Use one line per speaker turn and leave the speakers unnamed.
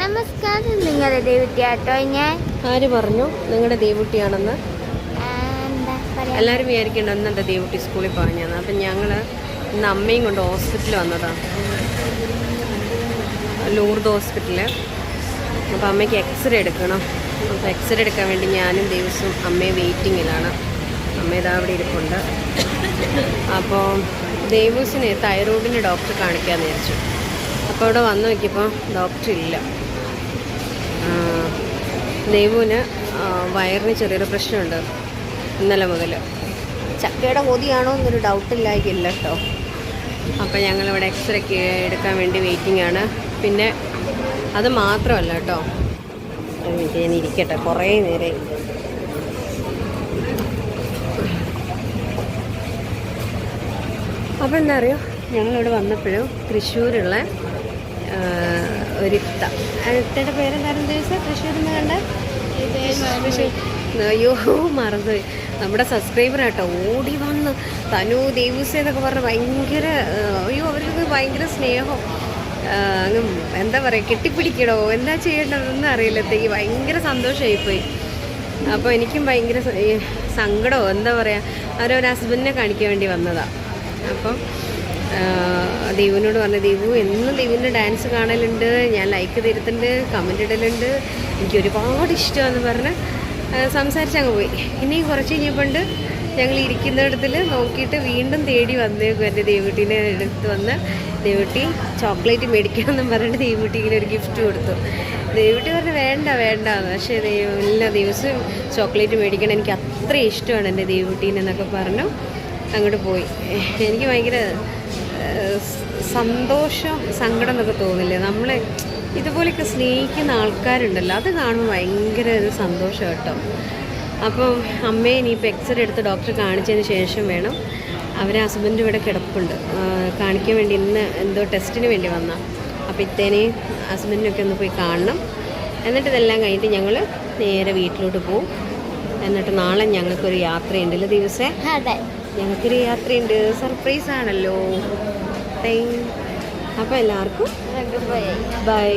നമസ്കാരം നിങ്ങളുടെ ദേവിത്യാട്ടോ ഞാൻ.
ആര് പറഞ്ഞു? നിങ്ങളുടെ ദേവുട്ടിയാണെന്ന്. എല്ലാവരും വിചാരിക്കേണ്ട ഇന്നെന്താ ദേവുട്ടി സ്കൂളിൽ പറഞ്ഞാന്ന് അപ്പം ഞങ്ങൾ ഇന്ന് അമ്മയും കൊണ്ട് ഹോസ്പിറ്റലിൽ വന്നതാണ് ലൂർദ് ഹോസ്പിറ്റലിൽ അപ്പോൾ അമ്മയ്ക്ക് എക്സ്റേ എടുക്കണം. അപ്പോൾ എക്സ്റേ എടുക്കാൻ വേണ്ടി ഞാനും ദിവസവും അമ്മയെ വെയിറ്റിങ്ങിലാണ്. അമ്മ ഇതാ അവിടെ ഇരിപ്പുണ്ട്. അപ്പോൾ ദേവൂസിനെ തൈറോയിഡിന്റെ ഡോക്ടർ കാണിക്കാമെന്ന് വിചാരിച്ചു. അപ്പോൾ അവിടെ വന്നു നോക്കിയപ്പോൾ ഡോക്ടർ ഇല്ല. ദേവുവിന് വയറിന് ചെറിയൊരു പ്രശ്നമുണ്ട് ഇന്നലെ മുതൽ ചക്കയുടെ കൊതിയാണോ എന്നൊരു ഡൗട്ടില്ലായില്ല കേട്ടോ അപ്പോൾ ഞങ്ങളിവിടെ എക്സ്റേക്ക് എടുക്കാൻ വേണ്ടി വെയിറ്റിംഗ് ആണ്. പിന്നെ അത് മാത്രമല്ല കേട്ടോ ഞാൻ ഇരിക്കട്ടെ കുറേ നേരം. അപ്പോൾ എന്താ അറിയോ? ഞങ്ങളിവിടെ വന്നപ്പോഴും തൃശ്ശൂരുള്ള ഒരിത്ത ആ ഇത്തയുടെ പേരെന്തായിരുന്നു ചോദിച്ചാൽ തൃശ്ശൂരിൽ നിന്ന് കണ്ട അയ്യോ മറന്നുപോയി. നമ്മുടെ സബ്സ്ക്രൈബർ ആട്ടോ ഓടി വന്ന് തനു ദേവൂസ എന്നൊക്കെ പറഞ്ഞ് ഭയങ്കര അയ്യോ അവർക്ക് ഭയങ്കര സ്നേഹം. അങ്ങ് എന്താ പറയുക കെട്ടിപ്പിടിക്കണോ? എന്താ ചെയ്യേണ്ടതെന്ന് അറിയില്ലത്തേക്ക് ഭയങ്കര സന്തോഷമായിപ്പോയി അപ്പോൾ എനിക്കും ഭയങ്കര സങ്കടമോ എന്താ പറയുക അവരൊരു ഹസ്ബൻഡിനെ കാണിക്കാൻ വേണ്ടി വന്നതാണ് അപ്പം ദൈവനോട് പറഞ്ഞു ദീപു എന്നും ദീപുവിന്റെ ഡാൻസ് കാണലുണ്ട് ഞാൻ ലൈക്ക് തരുത്തുണ്ട് കമന്റ് ഇടലുണ്ട് എനിക്ക് ഒരുപാട് ഇഷ്ടമാണെന്ന് പറഞ്ഞ് സംസാരിച്ച് സംസാരിച്ചങ്ങ് പോയി. ഇനി കുറച്ച് കഴിഞ്ഞപ്പോണ്ട് ഞങ്ങൾ ഇരിക്കുന്നിടത്തിൽ നോക്കിയിട്ട് വീണ്ടും തേടി വന്നേക്കും എന്റെ ദേവുട്ടീനെ എടുത്ത് വന്ന് ദേവുട്ടി ചോക്ലേറ്റ് മേടിക്കാമെന്നും പറഞ്ഞിട്ട് ദേവുട്ടി ഇങ്ങനെ ഒരു ഗിഫ്റ്റ് കൊടുത്തു. ദേവുട്ടി പറഞ്ഞു വേണ്ട വേണ്ട പക്ഷേ എല്ലാ ദിവസവും ചോക്ലേറ്റ് മേടിക്കണം എനിക്ക് അത്ര ഇഷ്ടമാണ് എന്റെ ദേവുട്ടീനെന്നൊക്കെ പറഞ്ഞു അങ്ങോട്ട് പോയി. എനിക്ക് ഭയങ്കര സന്തോഷം സങ്കടം എന്നൊക്കെ തോന്നില്ലേ? നമ്മളെ ഇതുപോലെയൊക്കെ സ്നേഹിക്കുന്ന ആൾക്കാരുണ്ടല്ലോ അത് കാണുമ്പോൾ ഭയങ്കര ഒരു സന്തോഷം കേട്ടോ. അപ്പോൾ അമ്മയെ ഇനിയിപ്പോൾ എക്സ്റേ എടുത്ത് ഡോക്ടറെ കാണിച്ചതിന് ശേഷം വേണം അവരെ ഹസ്ബൻഡ് ഇവിടെ കിടപ്പുണ്ട്. കാണിക്കാൻ വേണ്ടി ഇന്ന് എന്തോ ടെസ്റ്റിന് വേണ്ടി വന്ന. അപ്പോൾ ഇത്തേനെ ഹസ്ബൻഡിനൊക്കെ ഒന്ന് പോയി കാണണം. എന്നിട്ട് ഇതെല്ലാം കഴിഞ്ഞിട്ട് ഞങ്ങൾ നേരെ വീട്ടിലോട്ട് പോകും എന്നിട്ട് നാളെ ഞങ്ങൾക്കൊരു യാത്രയുണ്ടല്ലോ ദിവസേ? ഞങ്ങൾക്കൊരു യാത്രയുണ്ട്. സർപ്രൈസ് ആണല്ലോ. അപ്പോൾ എല്ലാവർക്കും ബൈ.